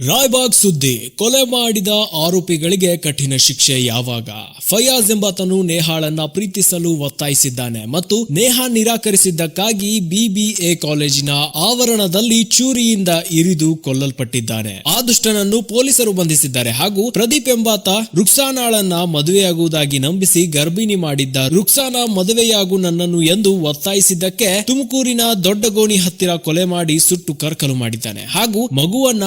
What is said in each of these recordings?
ರಾಯ್ಬಾಗ್ ಸುದ್ದಿ, ಕೊಲೆ ಮಾಡಿದ ಆರೋಪಿಗಳಿಗೆ ಕಠಿಣ ಶಿಕ್ಷೆ ಯಾವಾಗ? ಫಯಾಜ್ ಎಂಬಾತನು ನೇಹಾಳನ್ನ ಪ್ರೀತಿಸಲು ಒತ್ತಾಯಿಸಿದ್ದಾನೆ ಮತ್ತು ನೇಹಾ ನಿರಾಕರಿಸಿದ್ದಕ್ಕಾಗಿ ಬಿಬಿಎ ಕಾಲೇಜಿನ ಆವರಣದಲ್ಲಿ ಚೂರಿಯಿಂದ ಇರಿದು ಕೊಲ್ಲಲ್ಪಟ್ಟಿದ್ದಾನೆ. ಆ ದುಷ್ಟನನ್ನು ಪೊಲೀಸರು ಬಂಧಿಸಿದ್ದಾರೆ ಹಾಗೂ ಪ್ರದೀಪ್ ಎಂಬಾತ ರುಕ್ಸಾನಾಳನ್ನ ಮದುವೆಯಾಗುವುದಾಗಿ ನಂಬಿಸಿ ಗರ್ಭಿಣಿ ಮಾಡಿದ್ದ ರುಕ್ಸಾನ ಮದುವೆಯಾಗು ನನ್ನನ್ನು ಎಂದು ಒತ್ತಾಯಿಸಿದ್ದಕ್ಕೆ ತುಮಕೂರಿನ ದೊಡ್ಡಗೋಣಿ ಹತ್ತಿರ ಕೊಲೆ ಮಾಡಿ ಸುಟ್ಟು ಕರ್ಕಲು ಮಾಡಿದ್ದಾನೆ ಹಾಗೂ ಮಗುವನ್ನ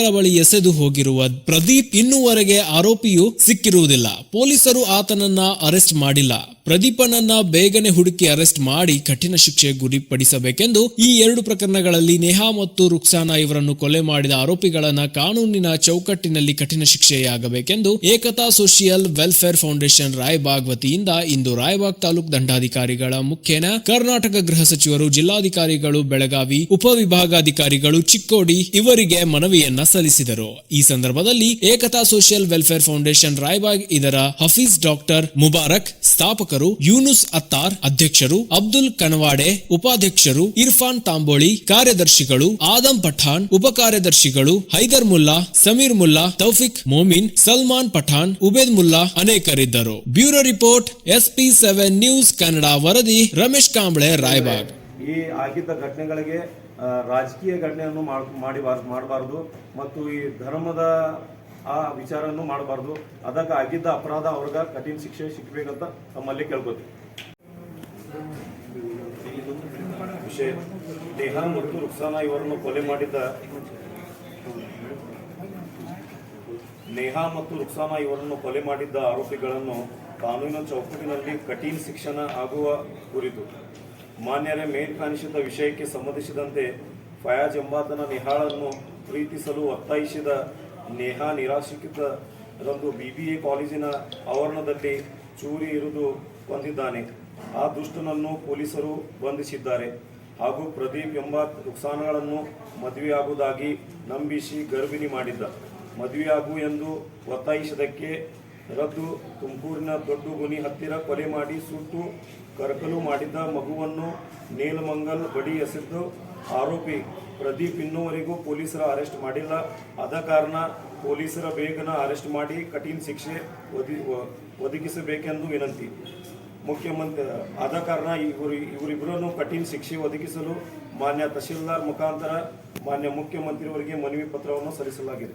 ನೆಲಮಂಗಲ ಬಳಿ ಎಸೆದು ಹೋಗಿರುವ ಪ್ರದೀಪ್ ಇನ್ನೂವರೆಗೆ ಆರೋಪಿಯು ಸಿಕ್ಕಿರುವುದಿಲ್ಲ. ಪೊಲೀಸರು ಆತನನ್ನ ಅರೆಸ್ಟ್ ಮಾಡಿಲ್ಲ. ಪ್ರದೀಪನನ್ನ ಬೇಗನೆ ಹುಡುಕಿ ಅರೆಸ್ಟ್ ಮಾಡಿ ಕಠಿಣ ಶಿಕ್ಷೆ ಗುರಿಪಡಿಸಬೇಕೆಂದು ಈ ಎರಡು ಪ್ರಕರಣಗಳಲ್ಲಿ ನೇಹಾ ಮತ್ತು ರುಕ್ಸಾನಾ ಇವರನ್ನು ಕೊಲೆ ಮಾಡಿದ ಆರೋಪಿಗಳನ್ನ ಕಾನೂನಿನ ಚೌಕಟ್ಟಿನಲ್ಲಿ ಕಠಿಣ ಶಿಕ್ಷೆಯಾಗಬೇಕೆಂದು ಏಕತಾ ಸೋಷಿಯಲ್ ವೆಲ್ಫೇರ್ ಫೌಂಡೇಶನ್ ರಾಯಬಾಗ್ ವತಿಯಿಂದ ಇಂದು ರಾಯಬಾಗ್ ತಾಲೂಕ್ ದಂಡಾಧಿಕಾರಿಗಳ ಮುಖೇನ ಕರ್ನಾಟಕ ಗೃಹ ಸಚಿವರು ಜಿಲ್ಲಾಧಿಕಾರಿಗಳು, ಬೆಳಗಾವಿ ಉಪವಿಭಾಗಾಧಿಕಾರಿಗಳು ಚಿಕ್ಕೋಡಿ ಇವರಿಗೆ ಮನವಿಯನ್ನ ಸಲ್ಲಿಸಿದರು. ಈ ಸಂದರ್ಭದಲ್ಲಿ ಏಕತಾ ಸೋಷಿಯಲ್ ವೆಲ್ಫೇರ್ ಫೌಂಡೇಶನ್ ರಾಯಬಾಗ್ ಇದರ ಹಫೀಸ್ ಡಾಕ್ಟರ್ ಮುಬಾರಕ್ ಸ್ಥಾಪಕರು ಯೂನುಸ್ ಅತ್ತಾರ್ ಅಧ್ಯಕ್ಷರು, ಅಬ್ದುಲ್ ಕಣವಾಡೆ ಉಪಾಧ್ಯಕ್ಷರು, ಇರ್ಫಾನ್ ತಾಂಬೋಳಿ ಕಾರ್ಯದರ್ಶಿಗಳು, ಆದಂ ಪಠಾಣ್ ಉಪ ಕಾರ್ಯದರ್ಶಿಗಳು Haider Mulla, Sameer Mulla, Taufiq Momin, Salman Pathan ಉಬೇದ್ Mulla ಅನೇಕರಿದ್ದರು. Bureau report, SP seven news Kannada ವರದಿ, ರಮೇಶ್ ಕಾಂಬ್ಳೆ, ರಾಯಬಾಗ್. ಈ ಆಗಿದ್ದ ಘಟನೆಗಳಿಗೆ ರಾಜಕೀಯ ಘಟನೆಯನ್ನು ಮಾಡಿ ಮಾಡಬಾರದು ಮತ್ತು ಈ ಧರ್ಮದ ಆ ವಿಚಾರವನ್ನು ಮಾಡಬಾರ್ದು. ಅದಕ್ಕೆ ಆಗಿದ್ದ ಅಪರಾಧ ಅವ್ರಿಗೆ ಕಠಿಣ ಶಿಕ್ಷೆ ಸಿಗ್ಬೇಕಂತ ತಮ್ಮಲ್ಲಿ ಕೇಳ್ಕೊತೀವಿ. ವಿಷಯ. ನೇಹಾ ಮತ್ತು ರುಕ್ಸಾನ ಇವರನ್ನು ಕೊಲೆ ಮಾಡಿದ್ದ ನೇಹಾ ಮತ್ತು ರುಕ್ಸಾನ ಇವರನ್ನು ಕೊಲೆ ಮಾಡಿದ್ದ ಆರೋಪಿಗಳನ್ನು ಕಾನೂನಿನ ಚೌಕಟ್ಟಿನಲ್ಲಿ ಕಠಿಣ ಶಿಕ್ಷಣ ಆಗುವ ಕುರಿತು ಮಾನ್ಯರೇ ಮೇಲ್ಕಾಣಿಸಿದ ವಿಷಯಕ್ಕೆ ಸಂಬಂಧಿಸಿದಂತೆ ಫಯಾಜ್ ಎಂಬಾತನ ನೇಹಾಳನ್ನು ಪ್ರೀತಿಸಲು ಒತ್ತಾಯಿಸಿದ ನೇಹಾ ಬಿ ಎ ಕಾಲೇಜಿನ ಆವರಣದಲ್ಲಿ ಚೂರಿ ಇರುದು ಹೊಂದಿದ್ದಾನೆ ಆ ದುಷ್ಟನನ್ನು ಪೊಲೀಸರು ಬಂಧಿಸಿದ್ದಾರೆ. ಹಾಗೂ ಪ್ರದೀಪ್ ಎಂಬ ನುಕ್ಸಾನಗಳನ್ನು ಮದುವೆಯಾಗುವುದಾಗಿ ನಂಬಿಸಿ ಗರ್ಭಿಣಿ ಮಾಡಿದ್ದ. ಮದುವೆಯಾಗು ಎಂದು ಒತ್ತಾಯಿಸಿದಕ್ಕೆ ರದ್ದು ತುಮಕೂರಿನ ದೊಡ್ಡಗುನಿ ಹತ್ತಿರ ಕೊಲೆ ಮಾಡಿ ಸುಟ್ಟು ಕರಕಲು ಮಾಡಿದ್ದ ಮಗುವನ್ನು ನೇಲಮಂಗಲ್ ಬಡಿ ಎಸೆದು ಆರೋಪಿ ಪ್ರದೀಪ್ ಇನ್ನೂವರೆಗೂ ಪೊಲೀಸರ ಅರೆಸ್ಟ್ ಮಾಡಿಲ್ಲ. ಆದ ಕಾರಣ ಪೊಲೀಸರ ಬೇಗನ ಅರೆಸ್ಟ್ ಮಾಡಿ ಕಠಿಣ ಶಿಕ್ಷೆ ಒದಿ ಒದಗಿಸಬೇಕೆಂದು ವಿನಂತಿ. ಮುಖ್ಯಮಂತ್ರಿ, ಆದ ಕಾರಣ ಇವರು ಇವರಿಬ್ಬರನ್ನು ಕಠಿಣ ಶಿಕ್ಷೆ ಒದಗಿಸಲು ಮಾನ್ಯ ತಹಶೀಲ್ದಾರ್ ಮುಖಾಂತರ ಮಾನ್ಯ ಮುಖ್ಯಮಂತ್ರಿಯವರಿಗೆ ಮನವಿ ಪತ್ರವನ್ನು ಸಲ್ಲಿಸಲಾಗಿದೆ.